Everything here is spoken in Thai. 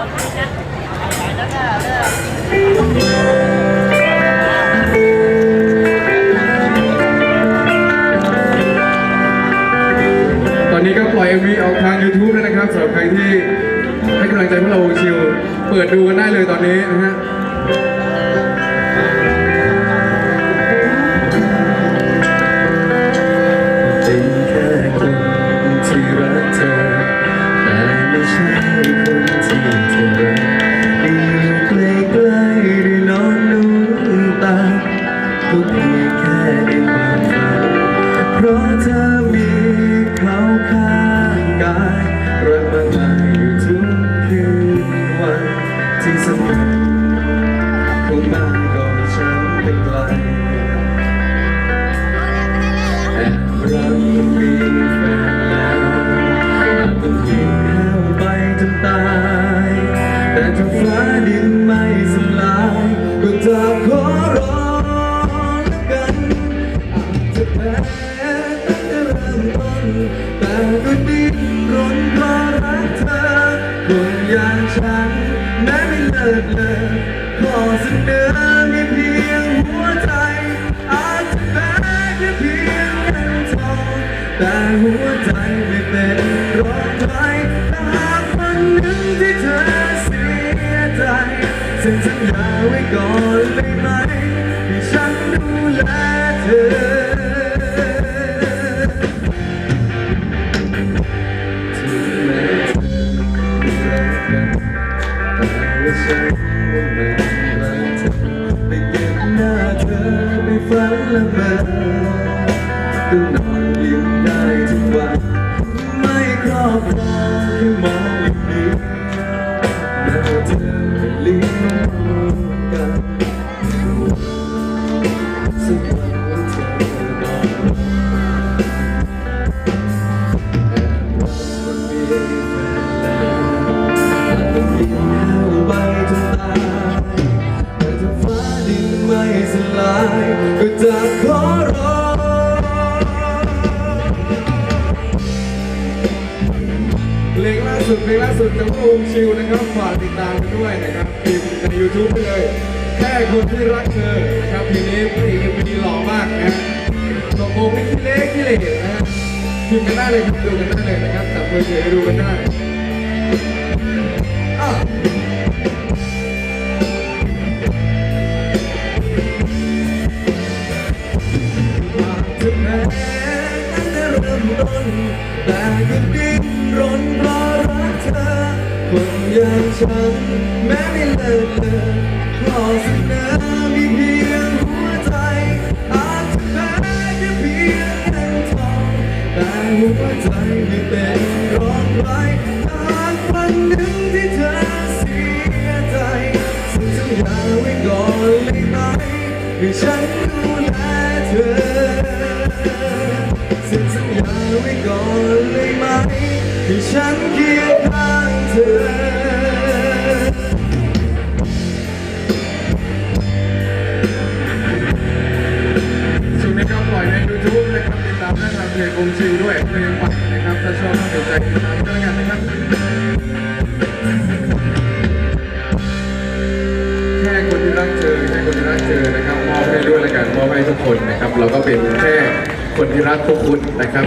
ตอนนี้ก็ปล่อย MV ออกทาง YouTube แล้วนะครับสำหรับใครที่ให้กำลังใจพวกเราชิว เปิดดูกันได้เลยตอนนี้นะฮะเป็นแค่คนที่รักเธอ แต่ไม่ใช่คน แค่ในความฝันเพราะเธอมีเขาข้างกายรักมากมายอยู่ทุกคืนวันที่สำคัญคงมาก่อนฉันเป็นไกลแอบรักมีแฟนแล้วอาจต้องทิ้งแล้วไปจนตาย คนอย่างฉันแม้ไม่เลิศเลยขอเสนอมีเพียงหัวใจ อาจจะแพ้แค่เพียงเงินทองแต่หัวใจไม่เป็นรองใครถ้าหากวันหนึ่งที่เธอเสียใจเซ็นสัญญาไว้ก่อนได้ไหมให้ฉันดูแลเธอ ฉันว่ามันรักเธอไปเก็บหน้าเธอไม่ฝันละเมอต้องนอนยิ้มได้ทุกวันไม่ครอบครองแค่มองอย่างเดียวแม้ว่าเธอไม่ลี้ย ไม่สลายก็จะขอร้องเพลงล่าสุดเพลงล่าสุดจากวงชิวนะครับฝากติดตามกันด้วยนะครับพิมพ์ใน YouTube ไปเลย แค่คนที่รักเธอนะครับเพลงนี้เพลงยังดีหล่อมากนะตัวโกงนี่ขี้เล็กขี้เหร่นะฮะพิมพ์กันได้เลยครับดูกันได้เลยนะครับจับมือถือดูกันได้อะ น แต่ก็ดิ้นรนเพราะรักเธอคนอย่างฉันแม้ไม่เลิศเลยขอเสนอมีเพียงหัวใจ อาจจะแพ้แค่เพียงเงินทองแต่หัวใจไม่เป็นรองใครถ้าหากวันหนึ่งที่เธอเสียใจสัญสัญญาไว้ก่อนเลยไหมให้ฉันดู ให้ฉันเคียงข้างเธอช่วงนี้ก็ปล่อยใน YouTube นะครับติดตามได้ทางเพจวงชิวด้วยเพลงใหม่นะครับถ้าชอบก็สนใจติดตามกันแล้วกันนะครับแค่คนที่รักเธอแค่คนที่รักเธอนะครับมอบให้ด้วยแล้วกันมอบให้ทุกคนนะครับ เราก็เป็นแค่คนที่รักพวกคุณนะครับ